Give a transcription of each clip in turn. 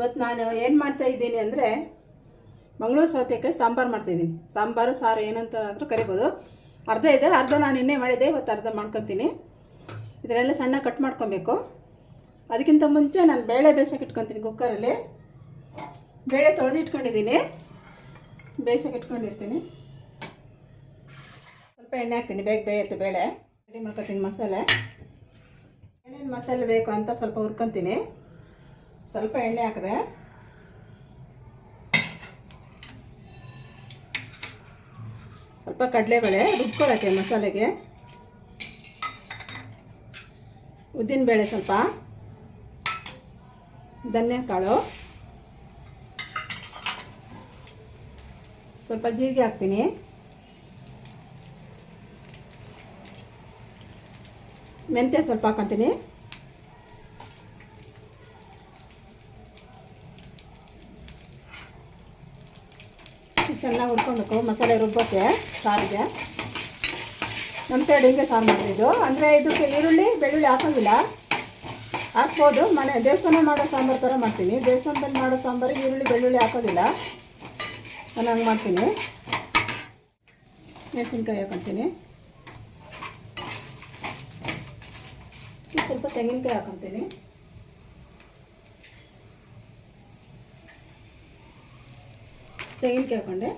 ಇವತ್ತು ನಾನು ಏನು ಮಾಡ್ತಾ ಇದ್ದೀನಿ ಅಂದರೆ ಮಂಗಳೂರು ಸೌತೆಕಾಯಿ ಸಾಂಬಾರು ಮಾಡ್ತಾಯಿದ್ದೀನಿ ಸಾಂಬಾರು, ಸಾರು ಏನಂತ ಆದರೂ ಕರಿಬೋದು. ಅರ್ಧ ಇದೆ, ಅರ್ಧ ನಾನು ಇನ್ನೇ ಮಾಡಿದೆ, ಇವತ್ತು ಅರ್ಧ ಮಾಡ್ಕೊತೀನಿ. ಇದನ್ನೆಲ್ಲ ಸಣ್ಣ ಕಟ್ ಮಾಡ್ಕೊಬೇಕು. ಅದಕ್ಕಿಂತ ಮುಂಚೆ ನಾನು ಬೇಳೆ ಬೇಯಿಸೋಕೆ ಇಟ್ಕೊತೀನಿ ಕುಕ್ಕರಲ್ಲಿ. ಬೇಳೆ ತೊಳೆದು ಇಟ್ಕೊಂಡಿದ್ದೀನಿ. ಬೇಯಿಸೋಕೆ ಇಟ್ಕೊಂಡಿರ್ತೀನಿ. ಸ್ವಲ್ಪ ಎಣ್ಣೆ ಹಾಕ್ತೀನಿ, ಬೇಗ ಬೇಯುತ್ತೆ ಬೇಳೆ. ರೆಡಿ ಮಾಡ್ಕೊತೀನಿ ಮಸಾಲೆ. ಏನೇನು ಮಸಾಲೆ ಬೇಕು ಅಂತ ಸ್ವಲ್ಪ ಹುರ್ಕೊತೀನಿ. ಸ್ವಲ್ಪ ಎಣ್ಣೆ ಹಾಕಿದೆ. ಸ್ವಲ್ಪ ಕಡಲೆಬೇಳೆ ರುಬ್ಕೊಳ್ಳೋಕ್ಕೆ ಮಸಾಲೆಗೆ. ಉದ್ದಿನಬೇಳೆ ಸ್ವಲ್ಪ. ಕಾಳು ಸ್ವಲ್ಪ ಜೀರಿಗೆ ಹಾಕ್ತೀನಿ. ಮೆಂತ್ಯ ಸ್ವಲ್ಪ ಹಾಕೊತೀನಿ. ಚೆನ್ನಾಗಿ ಹುರ್ಕೊಬೇಕು ಮಸಾಲೆ ರುಬ್ಬೋಕ್ಕೆ ಸಾರಿಗೆ. ನಮ್ಮ ಸೈಡ್ ಹಿಂಗೆ ಸಾರು ಮಾಡಿದ್ದು ಅಂದರೆ ಇದಕ್ಕೆ ಈರುಳ್ಳಿ, ಬೆಳ್ಳುಳ್ಳಿ ಹಾಕೋದಿಲ್ಲ. ಹಾಕ್ಬೋದು. ಮನೆ, ದೇವಸ್ಥಾನ ಮಾಡೋ ಸಾಂಬಾರು ಥರ ಮಾಡ್ತೀನಿ. ದೇವಸ್ಥಾನದಲ್ಲಿ ಮಾಡೋ ಸಾಂಬಾರಿಗೆ ಈರುಳ್ಳಿ, ಬೆಳ್ಳುಳ್ಳಿ ಹಾಕೋದಿಲ್ಲ. ನಾನು ಹಂಗೆ ಮಾಡ್ತೀನಿ. ಮೆಣಸಿನ್ಕಾಯಿ ಹಾಕೊತೀನಿ. ಸ್ವಲ್ಪ ತೆಂಗಿನಕಾಯಿ ಹಾಕೊತೀನಿ. ತೆಂಗಿನಕಾಯಿ ಹಾಕೊಂಡೆ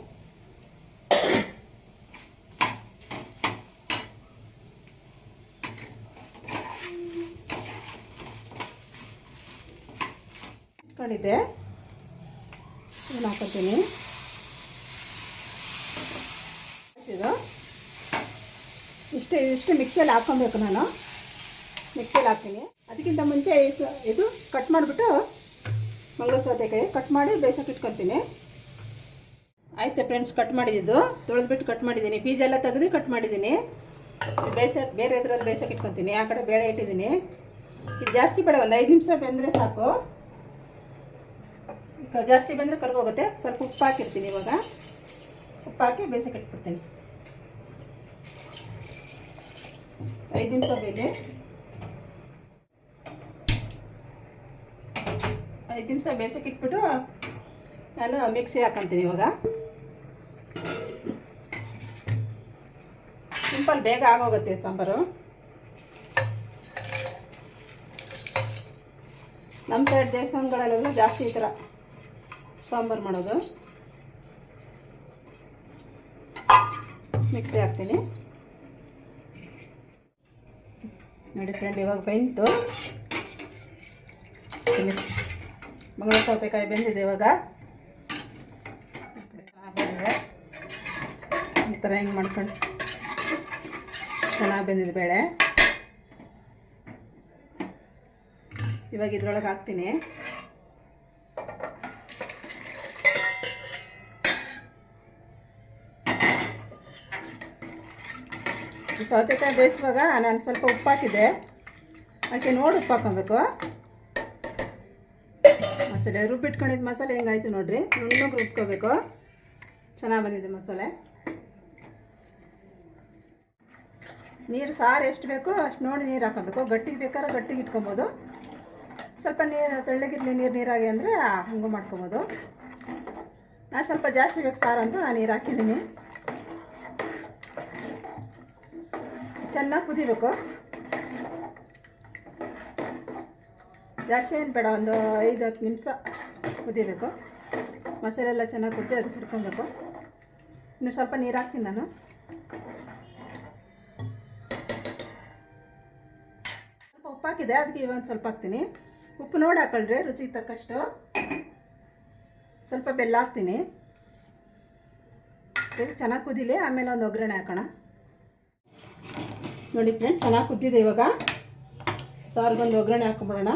ಇಟ್ಕೊಂಡಿದ್ದೆ. ಇದನ್ನು ಹಾಕೊತೀನಿ. ಇದು. ಇಷ್ಟು ಇಷ್ಟು ಮಿಕ್ಸಿಯಲ್ಲಿ ಹಾಕ್ಕೊಬೇಕು ನಾನು. ಮಿಕ್ಸಿಯಲ್ಲಿ ಹಾಕ್ತೀನಿ. ಅದಕ್ಕಿಂತ ಮುಂಚೆ ಇದು ಕಟ್ ಮಾಡಿಬಿಟ್ಟು ಮಂಗಳೂರು ಸೌತೆಕಾಯಿ ಕಟ್ ಮಾಡಿ ಬೇಯಿಸೋಕೆ ಇಟ್ಕೊತೀನಿ ಆಯ್ತು ಫ್ರೆಂಡ್ಸ್ ಕಟ್ ಮಾಡಿದ್ದು. ತೊಳೆದ್ಬಿಟ್ಟು ಕಟ್ ಮಾಡಿದ್ದೀನಿ. ಬೀಜ ಎಲ್ಲ ತೆಗೆದು ಕಟ್ ಮಾಡಿದ್ದೀನಿ. ಬೇಸ, ಬೇರೆ ಇದ್ರಲ್ಲಿ ಬೇಯಿಸೋಕೆ ಇಟ್ಕೊತೀನಿ. ಆ ಕಡೆ ಬೇಳೆ ಇಟ್ಟಿದ್ದೀನಿ. ಇದು ಜಾಸ್ತಿ ಬೇಡ ಒಂದು ಐದು ನಿಮಿಷ ಬೆಂದರೆ ಸಾಕು. ಜಾಸ್ತಿ ಬಂದರೆ ಕರ್ಗೋಗುತ್ತೆ ಸ್ವಲ್ಪ ಉಪ್ಪು ಹಾಕಿರ್ತೀನಿ ಇವಾಗ. ಉಪ್ಪು ಹಾಕಿ ಬೇಯಿಸೋಕೆ ಇಟ್ಬಿಡ್ತೀನಿ. ಐದು ನಿಮಿಷ ಬೇಗೆ ಐದು ನಿಮಿಷ ಬೇಸಕ್ಕೆ ಇಟ್ಬಿಟ್ಟು ನಾನು ಮಿಕ್ಸಿ ಹಾಕೊತೀನಿ ಇವಾಗ. ಸಿಂಪಲ್ ಬೇಗ ಆಗೋಗುತ್ತೆ ಸಾಂಬಾರು. ನಮ್ಮ ಸೈಡ್ ದೇವಸ್ಥಾನಗಳಲ್ಲೆಲ್ಲ ಜಾಸ್ತಿ ಈ ಥರ ಸಾಂಬಾರು ಮಾಡೋದು. ಮಿಕ್ಸಿ ಹಾಕ್ತೀನಿ. ನೋಡಿ ಫ್ರೆಂಡ್ ಇವಾಗ ಬೆಂತು. ಮಂಗಳ ಸೌತೆಕಾಯಿ ಬೆಂದಿದೆ ಇವಾಗ. ಈ ಥರ ಹೆಂಗೆ ಮಾಡ್ಕೊಂಡು ಚೆನ್ನಾಗಿ ಬೆಂದಿದೆ ಬೇಳೆ. ಇವಾಗ ಇದ್ರೊಳಗೆ ಹಾಕ್ತೀನಿ. ಸೌತೆಕಾಯಿ ಬೇಯಿಸುವಾಗ ನಾನು ಸ್ವಲ್ಪ ಉಪ್ಪು ಹಾಕಿದ್ದೆ ಅದಕ್ಕೆ ನೋಡಿ ಉಪ್ಪು ಹಾಕೊಬೇಕು ಮಸಾಲೆ ರುಬ್ಬಿಟ್ಕೊಂಡಿದ್ದು ಮಸಾಲೆ ಹೆಂಗಾಯ್ತು ನೋಡಿರಿ. ನುಣ್ಣಗೆ ರುಬ್ಕೋಬೇಕು. ಚೆನ್ನಾಗಿ ಬಂದಿದೆ ಮಸಾಲೆ. ನೀರು ಸಾರು ಎಷ್ಟು ಬೇಕೋ ಅಷ್ಟು ನೋಡಿ ನೀರು ಹಾಕೋಬೇಕು. ಗಟ್ಟಿಗೆ ಬೇಕಾದ್ರೆ ಗಟ್ಟಿಗೆ ಇಟ್ಕೊಬೋದು. ಸ್ವಲ್ಪ ನೀರು ತೆಳ್ಳಗಿರಲಿ ನೀರು ನೀರಾಗಿ ಅಂದರೆ ಹಂಗೂ ಮಾಡ್ಕೊಬೋದು. ನಾನು ಸ್ವಲ್ಪ ಜಾಸ್ತಿ ಬೇಕು ಸಾರು ಅಂತ ನಾನು ನೀರು ಹಾಕಿದ್ದೀನಿ. ಚೆನ್ನಾಗಿ ಕುದಿಬೇಕು. ಜಾಸ್ತಿ ಏನು ಬೇಡ, ಒಂದು ಐದು, ಹತ್ತು ನಿಮಿಷ ಕುದಿಬೇಕು. ಮಸಾಲೆ ಎಲ್ಲ ಚೆನ್ನಾಗಿ ಕುದಿ ಅದು ಹಿಡ್ಕೊಬೇಕು ಇನ್ನು ಸ್ವಲ್ಪ ನೀರು ಹಾಕ್ತೀನಿ ನಾನು. ಸ್ವಲ್ಪ ಉಪ್ಪು ಹಾಕಿದೆ ಅದಕ್ಕೆ ಇವಾಗ ಸ್ವಲ್ಪ ಹಾಕ್ತೀನಿ. ಉಪ್ಪು ನೋಡಿ ಹಾಕೊಳ್ರಿ, ರುಚಿಗೆ ತಕ್ಕಷ್ಟು. ಸ್ವಲ್ಪ ಬೆಲ್ಲ ಹಾಕ್ತೀನಿ. ಚೆನ್ನಾಗಿ ಕುದಿಲಿ, ಆಮೇಲೆ ಒಂದು ಒಗ್ಗರಣೆ ಹಾಕೋಣ. ನೋಡಿ ಫ್ರೆಂಡ್ ಚೆನ್ನಾಗಿ ಕುದ್ದಿದೆ ಇವಾಗ. ಸಾರಿಗೊಂದು ಒಗ್ಗರಣೆ ಹಾಕೊಂಬಿಡೋಣ.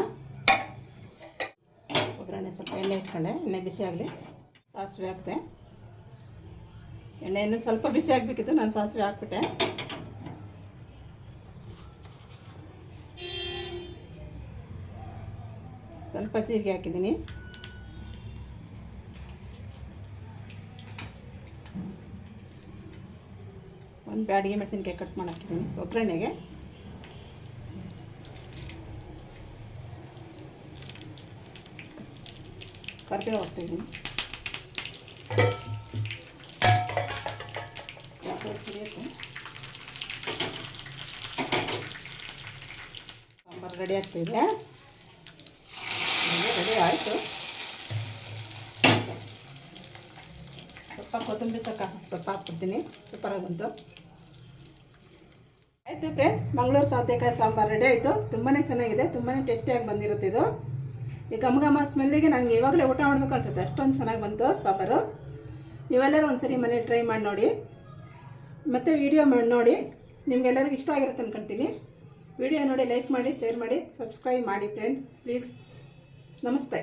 ಒಗ್ಗರಣೆ ಸ್ವಲ್ಪ ಎಣ್ಣೆ ಇಟ್ಕೊಂಡೆ, ಎಣ್ಣೆ ಬಿಸಿ ಆಗಲಿ. ಸಾಸಿವೆ ಹಾಕಿದೆ. ಎಣ್ಣೆ ಇನ್ನೂ ಸ್ವಲ್ಪ ಬಿಸಿ ಆಗಬೇಕಿತ್ತು, ನಾನು ಸಾಸಿವೆ ಹಾಕ್ಬಿಟ್ಟೆ. ಸ್ವಲ್ಪ ಜೀರಿಗೆ ಹಾಕಿದ್ದೀನಿ. ಒಂದು ಬ್ಯಾಡಿಗೆ ಮೆಣಸಿನ್ಕಾಯಿ ಕಟ್ ಮಾಡಿ ಹಾಕಿದ್ದೀನಿ, ಒಗ್ಗರಣೆಗೆ. ಕರ್ಬೇವು ಹಾಕ್ತಾಯಿದ್ದೀನಿ ಸಾಂಬಾರು ರೆಡಿ ಆಗ್ತಾಯಿದೆ ರೆಡಿ ಆಯಿತು ಸ್ವಲ್ಪ ಕೊತ್ತಂಬರಿ ಸೊಕ್ಕ ಸ್ವಲ್ಪ ಹಾಕ್ಬಿಡ್ತೀನಿ. ಸೂಪರಾಗಿ ಬಂತು ಆಯಿತು ಫ್ರೆಂಡ್ ಮಂಗಳೂರು ಸೌತೆಕಾಯಿ ಸಾಂಬಾರು ರೆಡಿ ಆಯಿತು. ತುಂಬಾ ಚೆನ್ನಾಗಿದೆ ತುಂಬಾ ಟೇಸ್ಟಿಯಾಗಿ ಬಂದಿರುತ್ತೆ ಇದು. ಈ ಘಮ ಸ್ಮೆಲ್ಲಿಗೆ ನನಗೆ ಇವಾಗಲೇ ಊಟ ಮಾಡಬೇಕು ಅನ್ಸುತ್ತೆ. ಅಷ್ಟೊಂದು ಚೆನ್ನಾಗಿ ಬಂತು ಸಾಂಬಾರು. ನೀವೆಲ್ಲರೂ ಒಂದ್ಸರಿ ಮನೇಲಿ ಟ್ರೈ ಮಾಡಿ ನೋಡಿ. ಮತ್ತು ವಿಡಿಯೋ ಮಾಡಿ ನೋಡಿ. ನಿಮ್ಗೆಲ್ಲರಿಗೂ ಇಷ್ಟ ಆಗಿರುತ್ತೆ ಅಂದ್ಕೊಳ್ತೀನಿ ವಿಡಿಯೋ ನೋಡಿ ಲೈಕ್ ಮಾಡಿ ಶೇರ್ ಮಾಡಿ ಸಬ್ಸ್ಕ್ರೈಬ್ ಮಾಡಿ ಫ್ರೆಂಡ್ ಪ್ಲೀಸ್ ನಮಸ್ತೆ.